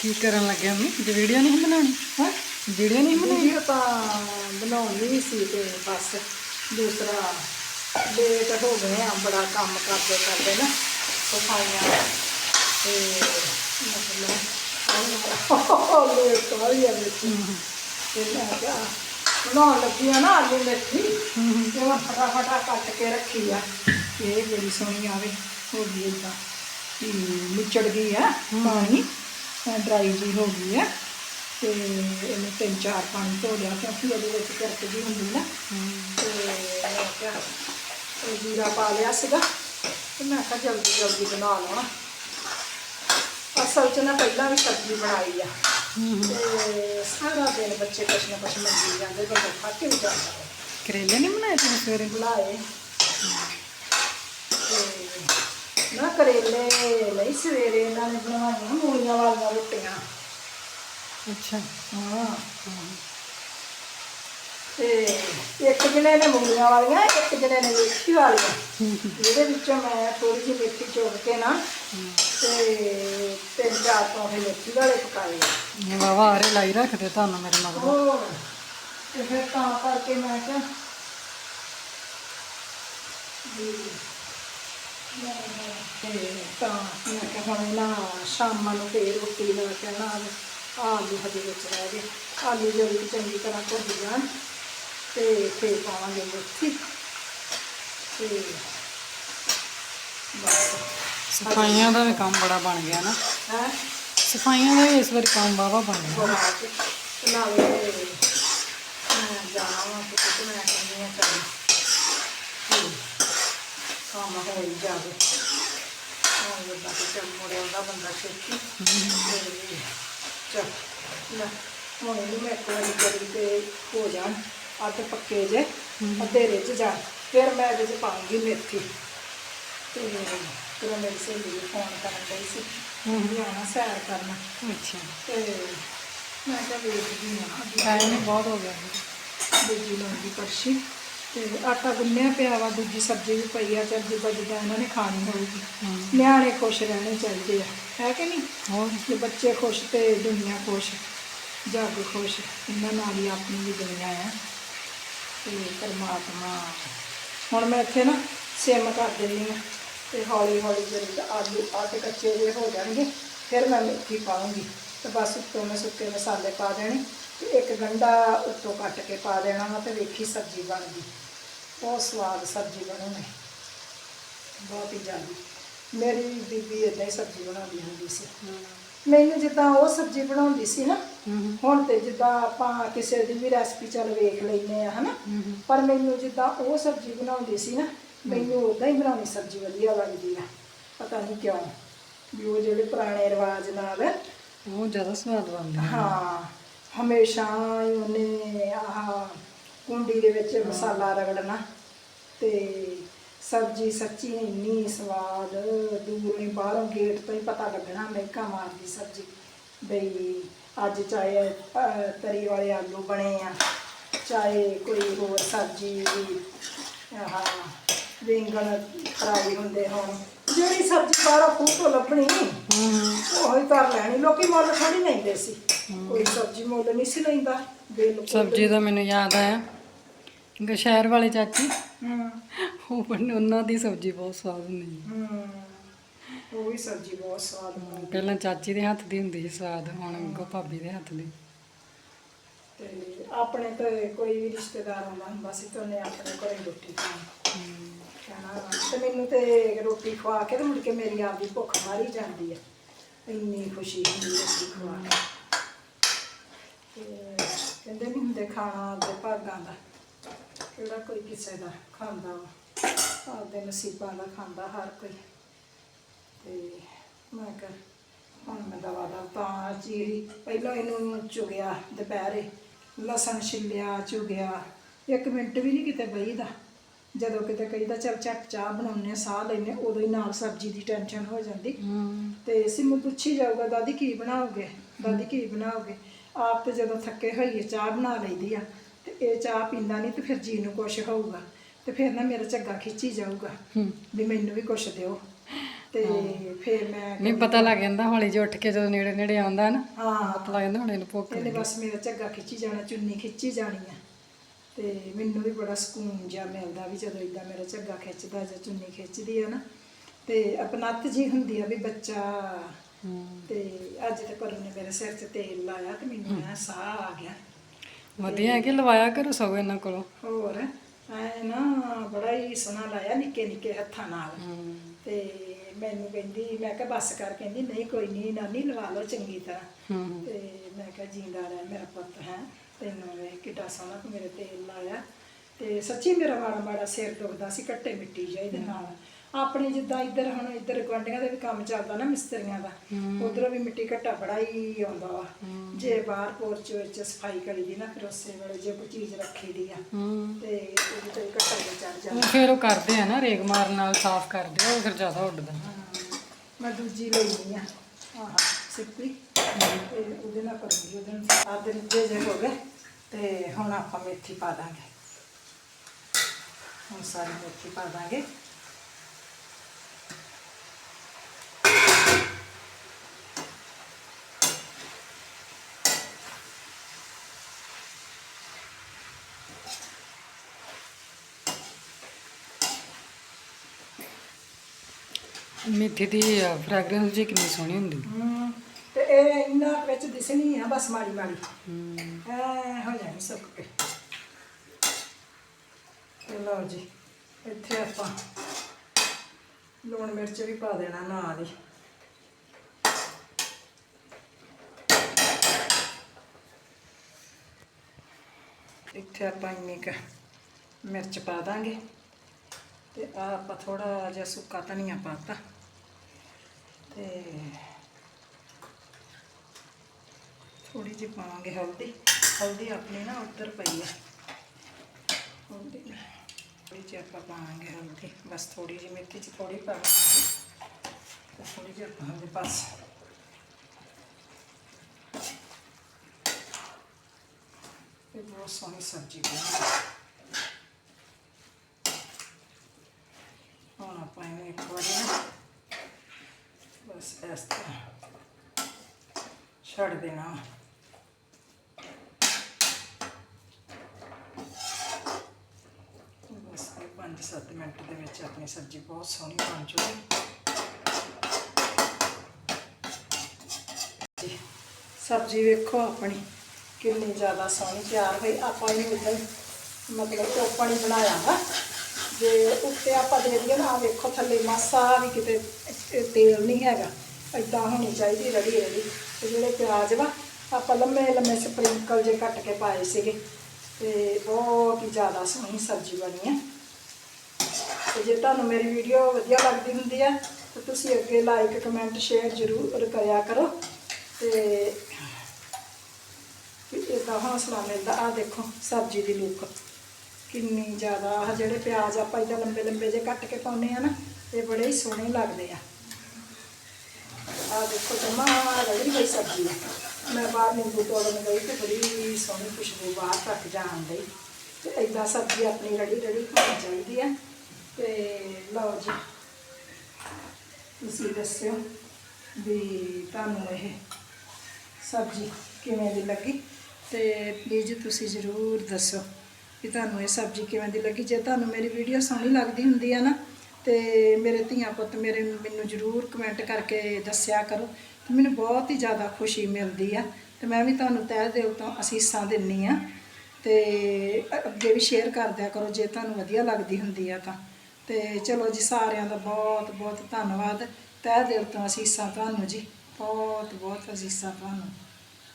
ਕੀ ਕਰਨ ਲੱਗਿਆ ਮੰਮੀ? ਜੇ ਵੀਡੀਓ ਨਹੀਂ ਬਣਾਉਣੀ? ਹੈ? ਵੀਡੀਓ ਨਹੀਂ ਬਣਾਉਣੀ? ਵੀਡੀਓ ਤਾਂ ਬਣਾਉਣੀ ਸੀ ਤੇ ਬਸ ਦੂਸਰਾ ਲੇਟ ਹੋ ਗਏ ਆ ਬੜਾ ਕੰਮ ਕਰਦੇ ਕਰਦੇ ਨਾ ਸਫਾਈਆਂ ਤੇ ਮਤਲਬ ਆਹ ਲੇਟ ਹੋ ਗਿਆ ਵਿੱਚ। ਤੇ ਮੈਂ ਕਿਹਾ ਬਣਾਉਣ ਲੱਗੀ ਆ ਨਾ ਆਲੂ ਮੇਥੀ ਤੇ ਮੈਂ ਫਟਾਫਟਾ ਕੱਟ ਕੇ ਰੱਖੀ ਆ ਕਿ ਇਹ ਬੜੀ ਸੋਹਣੀ ਆਵੇ ਹੋ ਗਈ ਇਦਾਂ ਕਿ ਨਿਚੜ ਗਈ ਆ ਪਾਣੀ। ਡਰਾਈ ਜੀ ਹੋ ਗਈ ਆ ਤੇ ਇਹਨੂੰ ਤਿੰਨ ਚਾਰ ਪਾਣੀ ਧੋ ਲਿਆ ਕਿਉਂਕਿ ਉਹਦੇ ਵਿੱਚ ਕਰਕ ਜੀ ਹੁੰਦੀ ਨਾ ਤੇ ਜੀਰਾ ਪਾ ਲਿਆ ਸੀਗਾ ਤੇ ਮੈਂ ਕਿਹਾ ਜਲਦੀ ਜਲਦੀ ਬਣਾ ਲਵਾਂ। ਅਸਲ 'ਚ ਨਾ ਪਹਿਲਾਂ ਵੀ ਸਬਜ਼ੀ ਬਣਾਈ ਆ। ਤੇ ਸਾਰਾ ਦਿਨ ਬੱਚੇ ਕੁਛ ਨਾ ਕੁਛ ਮੰਗੀ ਜਾਂਦੇ ਬੰਦਾ ਥੱਕ ਵੀ ਜਾਂਦਾ ਹੈ। ਕਰੇਲੇ ਨਹੀਂ ਬਣਾਏ ਤੁਸੀਂ ਸਵੇਰੇ? ਬਣਾਏ ਤੇ ਨਾ ਕਰੇਲੇ ਨਹੀਂ ਸਵੇਰੇ ਇਹਨਾਂ ਨੇ ਬਣਾਈਆਂ ਮੂਲੀਆਂ ਵਾਲੀਆਂ ਰੋਟੀਆਂ। ਅੱਛਾ। ਹਾਂ ਤੇ ਇੱਕ ਜਣੇ ਨੇ ਮੂਲੀਆਂ ਵਾਲੀਆਂ ਇੱਕ ਜਣੇ ਨੇ ਮੇਥੀ ਵਾਲੀਆਂ। ਇਹਦੇ ਵਿੱਚੋਂ ਮੈਂ ਥੋੜੀ ਜਿਹੀ ਮੇਥੀ ਚੁੱਕ ਕੇ ਨਾ ਤੇ ਤਿੰਨ ਚਾਰ ਪੌਂਠੇ ਮੇਥੀ ਵਾਲੇ ਪਕਾਏ। ਆ। ਵਾਵਾ ਆਰੇ ਲਾਈ ਰੱਖਦੇ ਤੁਹਾਨੂੰ ਮੇਰੇ ਮਗਰ। ਹੋਰ ਤੇ ਫਿਰ ਤਾਂ ਕਰਕੇ ਮੈਂ ਕਿਹਾ ਵੀ ਤੇ ਤਾਂ ਮੈਂ ਕਿਹਾ ਹੁਣ ਨਾ ਸ਼ਾਮਾਂ ਨੂੰ ਫੇਰ ਰੋਟੀ ਦਾ ਕਹਿਣਾ ਆਲੂ ਹਜੇ ਵਿੱਚ ਰਹਿ ਗਏ। ਆਲੂ ਜਿਹੜੀ ਚੰਗੀ ਤਰ੍ਹਾਂ ਭੁੱਜ ਜਾਣ ਤੇ ਫੇਰ ਪਾਵਾਂਗੇ ਮੇਥੀ ਤੇ ਬਸ। ਸਫਾਈਆਂ ਦਾ ਵੀ ਕੰਮ ਬੜਾ ਬਣ ਗਿਆ ਨਾ। ਹੈ? ਸਫਾਈਆਂ ਦਾ ਵੀ ਇਸ ਵਾਰੀ ਕੰਮ ਵਾਵਾ ਬਣ ਗਿਆ। ਨਾਲੇ ਮੈਂ ਜਾਣਾ ਵਾ ਕਿ ਕਿਤੇ ਮੈਂ ਕਹਿੰਦੀ ਆ ਚੱਲ। ਕੰਮ ਹੋ ਹੀ ਜਾਵੇ ਹਾਂ ਬੰਦਾ ਤੇ ਚੱਲ ਮੁੜ ਆਉਂਦਾ ਬੰਦਾ ਛੇਤੀ। ਤੇ ਚੱਲ ਲੈ ਹੁਣ ਇਹਨੂੰ ਮੈਂ ਇੱਕ ਵਾਰੀ ਕਰੀ ਤੇ ਹੋ ਜਾਣ ਅੱਧ ਪੱਕੇ ਜੇ ਅੱਧੇ ਰਿੱਝ ਜਾਣ ਫਿਰ ਮੈਂ ਇਹਦੇ 'ਚ ਪਾਉਂਗੀ ਮੇਥੀ। ਤੇ ਫਿਰ ਮੇਰੀ ਸਹੇਲੀ ਨੂੰ ਫੋਨ ਕਰਨ ਲਈ ਸੀ ਵੀ ਆਉਣਾ ਸੈਰ ਕਰਨਾ। ਅੱਛਾ। ਤੇ ਮੈਂ ਕਿਹਾ ਵੇਖਦੀ ਹਾਂ। ਹੀ ਬਹੁਤ ਹੋ ਗਿਆ। ਦੂਜੀ ਲਾਉਂਦੀ ਕੜਛੀ ਤੇ ਆਟਾ ਗੁੰਨਿਆ ਪਿਆ ਵਾ ਦੂਜੀ ਸਬਜ਼ੀ ਵੀ ਪਈ ਆ ਚੱਲ ਜਿੱਦਾਂ ਜਿੱਦਾਂ ਇਹਨਾਂ ਨੇ ਖਾਣੀ ਹੋਊਗੀ। ਨਿਆਣੇ ਖੁਸ਼ ਰਹਿਣੇ ਚਾਹੀਦੇ ਆ ਹੈ ਕਿ ਨਹੀਂ? ਹੋਰ? ਜੇ ਬੱਚੇ ਖੁਸ਼ ਤੇ ਦੁਨੀਆ ਖੁਸ਼ ਜੱਗ ਖੁਸ਼ ਇਹਨਾਂ ਨਾਲ ਹੀ ਆਪਣੀ ਵੀ ਦੁਨੀਆ ਆ। ਤੇ ਪਰਮਾਤਮਾ ਹੁਣ ਮੈਂ ਇੱਥੇ ਨਾ ਸਿਮ ਕਰ ਦਿੰਦੀ ਆ ਤੇ ਹੌਲੀ ਹੌਲੀ ਜਦੋਂ ਆਲੂ ਆਟੇ ਕੱਚੇ ਜਿਹੇ ਹੋ ਜਾਣਗੇ ਫਿਰ ਮੈਂ ਮੇਥੀ ਪਾਉਂਗੀ। ਤੇ ਬਸ ਉੱਤੋਂ ਮੈਂ ਸੁੱਕੇ ਮਸਾਲੇ ਪਾ ਦੇਣੇ। ਇੱਕ ਗੰਢਾ ਉੱਤੋਂ ਕੱਟ ਕੇ ਪਾ ਦੇਣਾ ਵਾ ਤੇ ਵੇਖੀ ਸਬਜ਼ੀ ਬਣ ਗਈ। ਬਹੁਤ ਸਵਾਦ ਸਬਜ਼ੀ ਬਣੂਗੀ ਬਹੁਤ ਹੀ ਜ਼ਿਆਦਾ। ਮੇਰੀ ਬੀਬੀ ਏਦਾਂ ਹੀ ਸਬਜ਼ੀ ਬਣਾਉਂਦੀ ਹੁੰਦੀ ਸੀ। ਮੈਨੂੰ ਜਿੱਦਾਂ ਉਹ ਸਬਜ਼ੀ ਬਣਾਉਂਦੀ ਸੀ ਨਾ ਹੁਣ ਤੇ ਜਿੱਦਾਂ ਆਪਾਂ ਕਿਸੇ ਦੀ ਵੀ ਰੈਸਪੀ ਚੱਲ ਵੇਖ ਲੈਨੇ ਆ ਹਨਾ? ਪਰ ਮੈਨੂੰ ਜਿੱਦਾਂ ਉਹ ਸਬਜ਼ੀ ਬਣਾਉਂਦੀ ਸੀ ਨਾ ਮੈਨੂੰ ਉਦਾਂ ਹੀ ਬਣਾਉਣੀ ਸਬਜ਼ੀ ਵਧੀਆ ਲੱਗਦੀ ਆ। ਪਤਾ ਨਹੀਂ ਕਿਉਂ ਵੀ ਉਹ ਜਿਹੜੇ ਪੁਰਾਣੇ ਰਿਵਾਜ ਨਾਲ ਉਹ ਜ਼ਿਆਦਾ ਸਵਾਦ ਬਣਦਾ ਹਾਂ। ਹਮੇਸ਼ਾ ਹੀ ਉਹਨੇ ਆਹ ਕੁੰਡੀ ਦੇ ਵਿੱਚ ਮਸਾਲਾ ਰਗੜਨਾ ਤੇ ਸਬਜ਼ੀ ਸੱਚੀ ਇੰਨੀ ਸਵਾਦ ਦੂਰੋਂ ਹੀ ਬਾਹਰੋਂ ਗੇਟ ਤੋਂ ਹੀ ਪਤਾ ਲੱਗਣਾ ਮਹਿਕਾ ਮਾਰਦੀ ਸਬਜ਼ੀ। ਬਈ ਅੱਜ ਚਾਹੇ ਤਰੀ ਵਾਲੇ ਆਲੂ ਬਣੇ ਆ ਚਾਹੇ ਕੋਈ ਹੋਰ ਸਬਜ਼ੀ ਆਹ ਬੈਂਗਣ ਫਰਾਈ ਹੁੰਦੇ ਹੋਣ। ਜਿਹੜੀ ਸਬਜ਼ੀ ਬਾਹਰੋਂ ਖੂਹ ਤੋਂ ਲੱਭਣੀ ਉਹੀ ਕਰ ਲੈਣੀ। ਲੋਕੀ ਮੁੱਲ ਥੋੜੀ ਲੈਂਦੇ ਸੀ। ਕੋਈ ਸਬਜ਼ੀ ਮੁੱਲ ਨਹੀਂ ਸੀ ਲੈਂਦਾ ਬਿਲਕੁਲ ਸਬਜ਼ੀ ਦਾ ਮੈਨੂੰ ਯਾਦ ਆਇਆ। ਕਿ ਸ਼ਹਿਰ ਵਾਲੇ ਚਾਚੀ ਹੂੰ। ਉਹ ਬਣ- ਉਹਨਾਂ ਦੀ ਸਬਜ਼ੀ ਬਹੁਤ ਸਵਾਦ ਹੁੰਦੀ ਹੈ ਹੂੰ ਉਹ ਵੀ ਸਬਜ਼ੀ ਬਹੁਤ ਸਵਾਦ ਬਣਦੀ ਪਹਿਲਾਂ ਚਾਚੀ ਦੇ ਹੱਥ ਦੀ ਹੁੰਦੀ ਸੀ ਸਵਾਦ ਹੁਣ ਅੱਗੋਂ ਭਾਬੀ ਦੇ ਹੱਥ ਦੀ। ਤੇ ਆਪਣੇ ਤੇ ਕੋਈ ਵੀ ਰਿਸ਼ਤੇਦਾਰ ਆਉਂਦਾ ਹੁੰਦਾ ਸੀ ਤੇ ਉਹਨੇ ਆਪਣੇ ਘਰੇ ਰੋਟੀ ਖਾਣੀ। ਤੇ ਮੈਨੂੰ ਤੇ ਰੋਟੀ ਖਵਾ ਕੇ ਤੇ ਮੁੜ ਕੇ ਮੇਰੀ ਆਪਦੀ ਭੁੱਖ ਮਾਰੀ ਜਾਂਦੀ ਹੈ ਇੰਨੀ ਖੁਸ਼ੀ ਹੁੰਦੀ ਹੈ ਰੋਟੀ ਖਵਾ ਕੇ। ਤੇ ਕਹਿੰਦੇ ਨਹੀਂ ਹੁੰਦੇ ਖਾਣਾ ਆਪਦੇ ਭਾਗਾਂ ਦਾ। ਕਿਹੜਾ ਕੋਈ ਕਿਸੇ ਦਾ ਖਾਂਦਾ ਆਪਦੇ ਨਸੀਬਾਂ ਦਾ ਖਾਂਦਾ ਹਰ ਕੋਈ। ਤੇ ਮੈਂ ਕਿਹਾ ਹੁਣ ਮੈਂ ਦਵਾ ਦਾ। ਤਾਂ ਚੀਰੀ ਪਹਿਲਾਂ ਇਹਨੂੰ ਚੁਗਿਆ ਦੁਪਹਿਰੇ। ਲਸਣ ਛਿੱਲਿਆ ਚੁਗਿਆ। ਇੱਕ ਮਿੰਟ ਵੀ ਨਹੀਂ ਕਿਤੇ ਬਈਦਾ ਜਦੋਂ ਕਿਤੇ ਕਹੀਦਾ ਚੱਲ ਝੱਟ ਚਾਹ ਬਣਾਉਣੇ ਸਾਹ ਲੈਨੇ ਉਦੋਂ ਹੀ ਨਾਲ ਸਬਜ਼ੀ ਦੀ ਟੈਨਸ਼ਨ ਹੋ ਜਾਂਦੀ। ਤੇ ਸਿੰਮੂ ਪੁੱਛੀ ਜਾਊਗਾ ਦਾਦੀ ਕੀ ਬਣਾਓਗੇ? ਦਾਦੀ ਕੀ ਬਣਾਓਗੇ? ਆਪ ਤੇ ਜਦੋਂ ਥੱਕੇ ਹੋਈਏ ਚਾਹ ਬਣਾ ਲਈਦੀ ਆ ਤੇ ਇਹ ਚਾਹ ਪੀਂਦਾ ਨਹੀਂ ਤੇ ਫਿਰ ਜੀ ਨੂੰ ਕੁਛ ਹੋਊਗਾ। ਤੇ ਫਿਰ ਨਾ ਮੇਰਾ ਝੱਗਾ ਖਿੱਚੀ ਜਾਊਗਾ ਵੀ ਮੈਨੂੰ ਵੀ ਕੁਛ ਦਿਓ। ਤੇ ਫਿਰ ਮੈਂ ਨਹੀਂ ਪਤਾ ਲੱਗ ਜਾਂਦਾ ਹੌਲੀ ਜਿਹੀ ਉੱਠ ਕੇ ਜਦੋਂ ਨੇੜੇ ਨੇੜੇ ਆਉਂਦਾ ਨਾ ਹਾਂ। ਪਤਾ ਲੱਗ ਜਾਂਦਾ ਹੁਣ ਇਹਨੂੰ ਭੁੱਖ ਇਹਨੇ ਬਸ ਮੇਰਾ ਝੱਗਾ ਖਿੱਚੀ ਜਾਣਾ ਚੁੰਨੀ ਖਿੱਚੀ ਜਾਣੀ ਆ। ਤੇ ਮੈਨੂੰ ਵੀ ਬੜਾ ਸਕੂਨ ਜਿਹਾ ਮਿਲਦਾ ਵੀ ਜਦੋਂ ਇਦਾਂ ਮੇਰਾ ਝੱਗਾ ਖਿੱਚਦਾ ਜਾਂ ਚੁੰਨੀ ਖਿੱਚਦੀ ਆ ਨਾ। ਤੇ ਅਪਨੱਤ ਜੀ ਹੁੰਦੀ ਆ ਵੀ ਬੱਚਾ ਤੇ ਅੱਜ ਤੇ ਪਰੂ ਨੇ ਮੇਰੇ ਸਿਰ 'ਚ ਤੇਲ ਲਾਇਆ ਤੇ ਮੈਨੂੰ ਐ ਸਾਹ ਆ ਗਿਆ। ਵਧੀਆ ਹੈ ਕਿ ਲਵਾਇਆ ਕਰੋ ਸਗੋਂ ਇਹਨਾਂ ਕੋਲੋਂ? ਹੋਰ ਐ ਨਾ ਬੜਾ ਹੀ ਸੋਹਣਾ ਲਾਇਆ ਨਿੱਕੇ ਨਿੱਕੇ ਹੱਥਾਂ ਨਾਲ। ਤੇ ਮੈਨੂੰ ਕਹਿੰਦੀ ਮੈਂ ਕਿਹਾ ਬੱਸ ਕਰ ਕਹਿੰਦੀ ਨਹੀਂ ਕੋਈ ਨਹੀਂ ਨਾਨੀ ਲਵਾ ਲਓ ਚੰਗੀ ਤਰ੍ਹਾਂ। ਤੇ ਮੈਂ ਕਿਹਾ ਜਿੰਦਾ ਰਹਿ ਮੇਰਾ ਪੁੱਤ ਹੈ ਤੈਨੂੰ ਵੇਖ ਕਿੱਡਾ ਸੋਹਣਾ ਤੂੰ ਮੇਰੇ ਤੇਲ ਲਾਇਆ। ਤੇ ਸੱਚੀ ਮੇਰਾ ਮਾੜਾ ਮਾੜਾ ਸਿਰ ਦੁਖਦਾ ਸੀ ਕੱਟੇ ਮਿੱਟੀ ਜਾਈ ਦੇ ਨਾਲ। ਆਪਣੇ ਜਿੱਦਾਂ ਇੱਧਰ ਹੁਣ ਇੱਧਰ ਗੁਆਂਢੀਆਂ ਦੇ ਵੀ ਕੰਮ ਚੱਲਦਾ ਨਾ ਮਿਸਤਰੀਆਂ ਦਾ ਉਧਰੋਂ ਵੀ ਮਿੱਟੀ ਘੱਟਾ ਬੜਾ ਹੀ ਆਉਂਦਾ ਵਾ। ਜੇ ਬਾਹਰ ਪੋਰਚ ਵਿੱਚ ਸਫ਼ਾਈ ਕਰੀ ਦੀ ਨਾ ਫਿਰ ਉਸੇ ਵੇਲੇ ਜੇ ਕੋਈ ਚੀਜ਼ ਰੱਖੀ ਦੀ ਆ ਤੇ ਉਹਦੇ ਤੇ ਘੱਟਾ ਜਿਹਾ ਚੜ ਉਹ ਜਾਂਦਾ ਫਿਰ ਉਹ ਕਰਦੇ ਆ ਨਾ ਰੇਗ ਮਾਰਨ ਨਾਲ ਸਾਫ਼ ਕਰਦੇ ਆ ਉਹ ਫਿਰ ਜ਼ਿਆਦਾ ਉੱਡਦਾ ਮੈਂ ਦੂਜੀ ਲਈ ਆ। ਆਹ ਸਿੱਪੀ। ਉਹਦੇ ਨਾਲ ਕਰੂੰਗੀ ਉਹਦੇ ਨਾਲ ਆ ਦਿਨ ਜੇ ਜੇ ਹੋ ਗਏ ਤੇ ਹੁਣ ਆਪਾਂ ਮੇਥੀ ਪਾ ਦਾਂਗੇ। ਹੁਣ ਸਾਰੀ ਮੇਥੀ ਪਾ ਦਾਂਗੇ। ਮੇਥੀ ਦੀ ਫ੍ਰੈਗਰੈਂਸ ਜੀ ਕਿੰਨੀ ਸੋਹਣੀ ਹੁੰਦੀ। ਹਮ, ਤੇ ਇਹ ਇੰਨਾ ਕੁ ਵਿੱਚ ਦਿਸਣੀ ਆ ਬਸ ਮਾੜੀ ਮਾੜੀ। ਹੂੰ ਐ ਹੋ ਜਾਣੀ ਸੁੱਕ ਕੇ। ਤੇ ਲਓ ਜੀ ਇੱਥੇ ਆਪਾਂ ਲੂਣ ਮਿਰਚ ਵੀ ਪਾ ਦੇਣਾ ਨਾਲ ਹੀ। ਇੱਥੇ ਆਪਾਂ ਇੰਨੀ ਕੁ ਮਿਰਚ ਪਾ ਦਾਂਗੇ। ਤੇ ਆ ਆਪਾਂ ਥੋੜਾ ਜਿਹਾ ਸੁੱਕਾ ਧਨੀਆ ਪਾਤਾ ਥੋੜੀ ਜਿਹੀ ਪਾਵਾਂਗੇ ਹਲਦੀ। ਹਲਦੀ ਆਪਣੀ ਨਾ ਉੱਧਰ ਪਈ ਹੈ ਹਲਦੀ ਥੋੜੀ ਜਿਹੀ ਆਪਾਂ ਪਾਵਾਂਗੇ ਹਲਦੀ। ਬਸ ਥੋੜੀ ਜਿਹੀ ਮੇਥੀ ਚ ਥੋੜੀ ਪਾਵਾਂਗੇ। ਥੋੜੀ ਜਿਹੀ ਆਪਾਂ ਹਲਦੀ ਬਸ। ਇਹ ਬਹੁਤ ਸੋਹਣੀ ਸਬਜ਼ੀ ਬਣੀ ਹੁਣ ਆਪਾਂ ਇਹਨੂੰ ਇੱਕ ਵਾਰੀ ਨਾ ਬਸ ਇਸ ਤਰ੍ਹਾਂ ਛੱਡ ਦੇਣਾ ਬਸ ਇਹ 5-7 ਮਿੰਟ ਦੇ ਵਿੱਚ ਆਪਣੀ ਸਬਜ਼ੀ ਬਹੁਤ ਸੋਹਣੀ ਬਣ ਜੂਗੀ ਸਬਜ਼ੀ ਵੇਖੋ ਆਪਣੀ, ਕਿੰਨੀ ਜ਼ਿਆਦਾ ਸੋਹਣੀ ਤਿਆਰ ਹੋਈ। ਆਪਾਂ ਇਹਨੂੰ ਇਦਾਂ ਮਤਲਬ ਟੋਪਾ ਨਹੀਂ ਬਣਾਇਆ ਵਾ। ਜੇ ਉੱਤੇ ਆਪਾਂ ਦੇ ਦਈਏ ਨਾ ਵੇਖੋ ਥੱਲੇ ਮਾਸਾ ਵੀ ਕਿਤੇ ਤੇਲ ਨਹੀਂ ਹੈਗਾ। ਇਦਾਂ ਹੋਣੀ ਚਾਹੀਦੀ ਰੜੀ ਰੜੀ ਤੇ ਜਿਹੜੇ ਪਿਆਜ਼ ਵਾ, ਆਪਾਂ ਲੰਮੇ ਲੰਮੇ ਸਪਰਿੰਕਲ ਜੇ ਕੱਟ ਕੇ ਪਾਏ ਸੀਗੇ। ਤੇ ਬਹੁਤ ਹੀ ਜ਼ਿਆਦਾ ਸੋਹਣੀ ਸਬਜ਼ੀ ਬਣੀ ਹੈ। ਤੇ ਜੇ ਤੁਹਾਨੂੰ ਮੇਰੀ ਵੀਡੀਓ ਵਧੀਆ ਲੱਗਦੀ ਹੁੰਦੀ ਹੈ ਤਾਂ ਤੁਸੀਂ ਅੱਗੇ ਲਾਈਕ ਕਮੈਂਟ ਸ਼ੇਅਰ ਜ਼ਰੂਰ ਕਰਿਆ ਕਰੋ। ਤੇ ਵੀ ਇਹਦਾ ਹੌਸਲਾ ਮਿਲਦਾ। ਆ ਦੇਖੋ, ਸਬਜ਼ੀ ਦੀ ਲੁੱਕ। ਕਿੰਨੀ ਜ਼ਿਆਦਾ ਆ ਜਿਹੜੇ ਪਿਆਜ਼ ਆਪਾਂ ਇਦਾਂ ਲੰਬੇ ਲੰਬੇ ਜੇ ਕੱਟ ਕੇ ਪਾਉਂਦੇ ਆ ਨਾ, ਇਹ ਬੜੇ ਹੀ ਸੋਹਣੇ ਲੱਗਦੇ ਆ। ਆ ਦੇਖੋ, ਜਮਾ ਰਗੜੀ ਹੋਈ ਸਬਜ਼ੀ। ਮੈਂ ਬਾਹਰ ਨਿੰਬੂ ਤੋੜਨ ਗਈ ਤੇ ਬੜੀ ਸੋਹਣੀ ਖੁਸ਼ਬੂ ਬਾਹਰ ਤੱਕ ਜਾਣ ਡਈ। ਤੇ ਇਦਾਂ ਸਬਜ਼ੀ ਆਪਣੀ ਰੜੀ ਰੜੀ ਹੋਣੀ ਚਾਹੀਦੀ ਹੈ ਤੇ ਲਓ ਜੀ ਤੁਸੀਂ ਦੱਸਿਓ ਵੀ ਤੁਹਾਨੂੰ ਇਹ ਸਬਜ਼ੀ ਕਿਵੇਂ ਦੀ ਲੱਗੀ ਤੇ ਪਲੀਜ਼ ਤੁਸੀਂ ਜ਼ਰੂਰ ਦੱਸੋ ਵੀ ਤੁਹਾਨੂੰ ਇਹ ਸਬਜ਼ੀ ਕਿਵੇਂ ਦੀ ਲੱਗੀ ਜੇ ਤੁਹਾਨੂੰ ਮੇਰੀ ਵੀਡੀਓ ਸੋਹਣੀ ਲੱਗਦੀ ਹੁੰਦੀ ਹੈ ਨਾ ਤੇ ਮੇਰੇ ਧੀਆਂ ਪੁੱਤ ਮੇਰੇ ਮੈਨੂੰ ਜ਼ਰੂਰ ਕਮੈਂਟ ਕਰਕੇ ਦੱਸਿਆ ਕਰੋ ਤੇ ਮੈਨੂੰ ਬਹੁਤ ਹੀ ਜ਼ਿਆਦਾ ਖੁਸ਼ੀ ਮਿਲਦੀ ਆ ਤੇ ਮੈਂ ਵੀ ਤੁਹਾਨੂੰ ਤਹਿ ਦਿਲ ਤੋਂ ਅਸੀਸਾਂ ਦਿੰਨੀ ਆ ਤੇ ਅੱਗੇ ਵੀ ਸ਼ੇਅਰ ਕਰ ਦਿਆ ਕਰੋ ਜੇ ਤੁਹਾਨੂੰ ਵਧੀਆ ਲੱਗਦੀ ਹੁੰਦੀ ਆ ਤਾਂ ਤੇ ਚਲੋ ਜੀ ਸਾਰਿਆਂ ਦਾ ਬਹੁਤ ਬਹੁਤ ਧੰਨਵਾਦ। ਤਹਿ ਦਿਲ ਤੋਂ ਅਸੀਸਾਂ ਤੁਹਾਨੂੰ ਜੀ। ਬਹੁਤ ਬਹੁਤ ਅਸੀਸਾਂ ਤੁਹਾਨੂੰ।